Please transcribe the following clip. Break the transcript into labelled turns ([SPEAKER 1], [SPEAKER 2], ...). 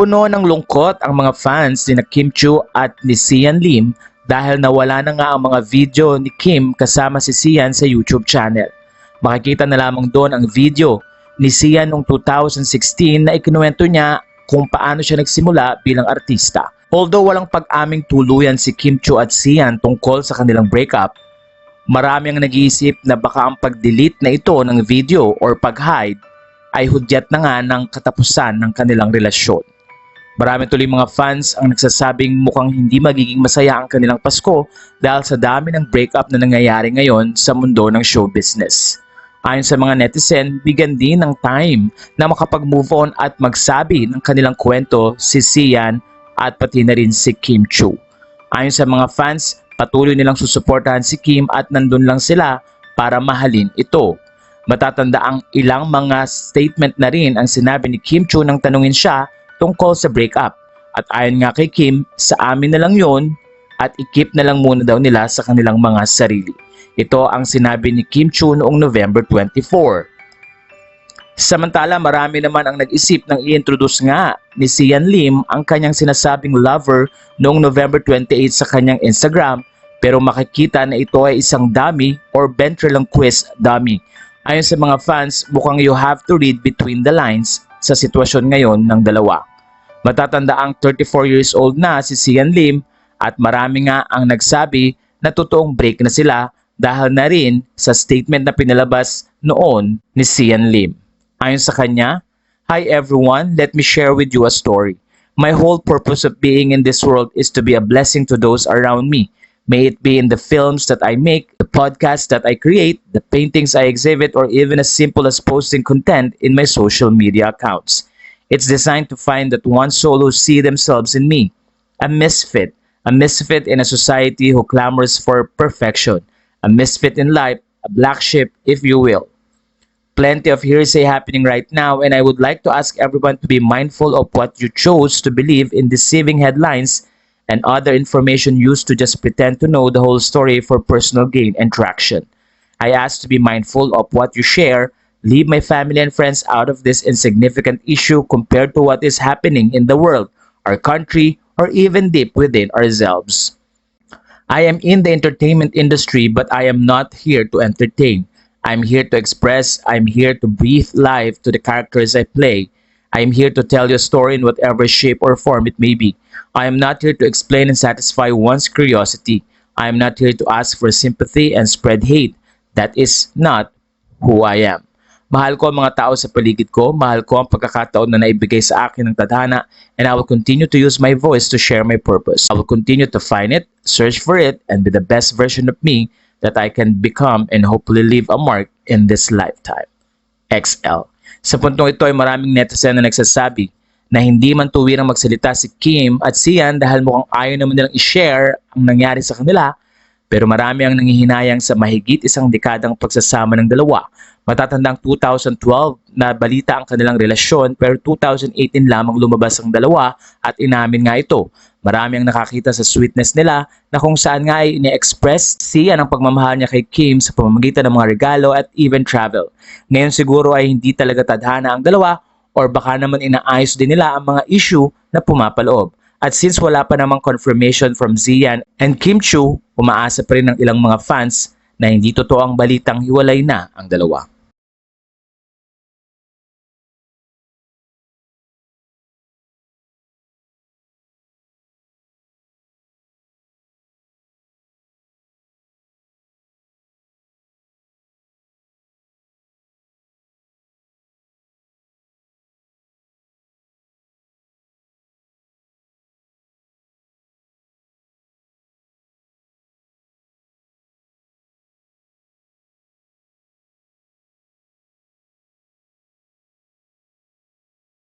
[SPEAKER 1] Puno ng lungkot ang mga fans ni na Kim Chu at ni Sian Lim dahil nawala na nga ang mga video ni Kim kasama si Sian sa YouTube channel. Makikita na lamang doon ang video ni Sian noong 2016 na ikinuwento niya kung paano siya nagsimula bilang artista. Although walang pag-aming tuluyan si Kim Chu at Sian tungkol sa kanilang breakup, marami ang nag-iisip na baka ang pag-delete na ito ng video or pag-hide ay hudyat na nga ng katapusan ng kanilang relasyon. Marami tuloy mga fans ang nagsasabing mukhang hindi magiging masaya ang kanilang Pasko dahil sa dami ng breakup na nangyayari ngayon sa mundo ng show business. Ayon sa mga netizen, bigyan din ng time na makapag-move on at magsabi ng kanilang kwento si Sian at pati na rin si Kim Chu. Ayon sa mga fans, patuloy nilang susuportahan si Kim at nandun lang sila para mahalin ito. Matatanda ang ilang mga statement na rin ang sinabi ni Kim Chu nang tanungin siya tungkol sa breakup. At ayon nga kay Kim, sa amin na lang yon at ikip na lang muna daw nila sa kanilang mga sarili. Ito ang sinabi ni Kim Chu noong November 24. Samantala, marami naman ang nag-isip ng i-introduce nga ni Sian Lim ang kanyang sinasabing lover noong November 28 sa kanyang Instagram pero makikita na ito ay isang dummy or ventriloquist dummy. Ayon sa mga fans, mukhang you have to read between the lines sa sitwasyon ngayon ng dalawa. Matatanda ang 34 years old na si Sian Lim at marami nga ang nagsabi na totoong break na sila dahil na rin sa statement na pinalabas noon ni Sian Lim. Ayon sa kanya, Hi everyone, let me share with you a story. My whole purpose of being in this world is to be a blessing to those around me. May it be in the films that I make, the podcasts that I create, the paintings I exhibit, or even as simple as posting content in my social media accounts. It's designed to find that one soul who see themselves in me, a misfit, a misfit in a society who clamors for perfection, a misfit in life, a black sheep, if you will. Plenty of hearsay happening right now, and I would like to ask everyone to be mindful of what you chose to believe in deceiving headlines and other information used to just pretend to know the whole story for personal gain and traction. I ask to be mindful of what you share. Leave my family and friends out of this insignificant issue compared to what is happening in the world, our country, or even deep within ourselves. I am in the entertainment industry, but I am not here to entertain. I'm here to express, I'm here to breathe life to the characters I play. I am here to tell your story in whatever shape or form it may be. I am not here to explain and satisfy one's curiosity. I am not here to ask for sympathy and spread hate. That is not who I am. Mahal ko ang mga tao sa paligid ko, mahal ko ang pagkakataon na naibigay sa akin ng tadhana, and I will continue to use my voice to share my purpose. I will continue to find it, search for it, and be the best version of me that I can become and hopefully leave a mark in this lifetime. XL. Sa puntong ito ay maraming netizen na nagsasabi na hindi man tuwirang magsalita si Kim at Sian dahil mukhang ayaw naman nilang i-share ang nangyari sa kanila pero marami ang nangihinayang sa mahigit isang dekadang pagsasama ng dalawa. Matatandang 2012 na balita ang kanilang relasyon pero 2018 lamang lumabas ang dalawa at inamin nga ito. Marami ang nakakita sa sweetness nila na kung saan nga ay ini-express siya ng pagmamahal niya kay Kim sa pamamagitan ng mga regalo at even travel. Ngayon siguro ay hindi talaga tadhana ang dalawa or baka naman inaayos din nila ang mga issue na pumapaloob. At since wala pa namang confirmation from Zian and Kim Chu, umaasa pa rin ng ilang mga fans na hindi totoo ang balitang hiwalay na ang dalawa.